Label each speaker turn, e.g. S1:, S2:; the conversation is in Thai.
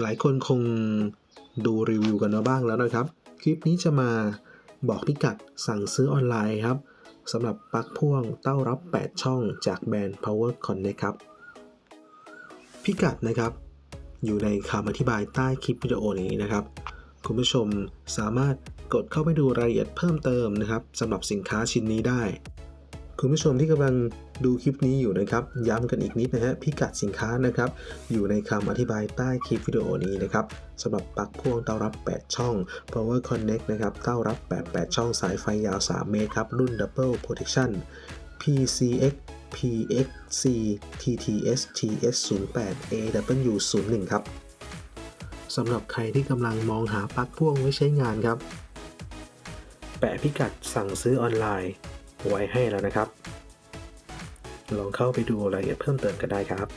S1: หลายคนคงดูรีวิวกันมาบ้างแล้วนะครับ คลิปนี้จะมาบอกพิกัดสั่งซื้อออนไลน์ครับสำหรับปลั๊กพ่วงเต้ารับ 8 ช่องจากแบรนด์ Power Connect ครับ พิกัดนะครับ อยู่ในคำอธิบายใต้คลิปวิดีโอนี้นะครับ คุณผู้ชมสามารถกดเข้าไปดูรายละเอียดเพิ่มเติมนะครับสำหรับสินค้าชิ้นนี้ได้ คุณผู้ชมที่กำลังดูคลิปนี้อยู่นะครับ ย้ำกันอีกนิดนะฮะพิกัดสินค้านะครับ อยู่ในคำอธิบายใต้คลิปวิดีโอนี้นะครับสำหรับปลั๊กพ่วงเต้ารับ 8 ช่อง Power Connect นะครับเต้ารับ 8 8 ช่องสายไฟยาว 3 เมตรครับ รุ่น Double Protection PCX PXC TTS TS 0 8 AW 0 1 ครับสำหรับใครที่กำลังมองหาปลั๊กพ่วงไว้ใช้งานครับ แปะพิกัดสั่งซื้อออนไลน์ ไว้ให้แล้วนะครับ ลองเข้าไปดูรายละเอียดเพิ่มเติมกันได้ครับ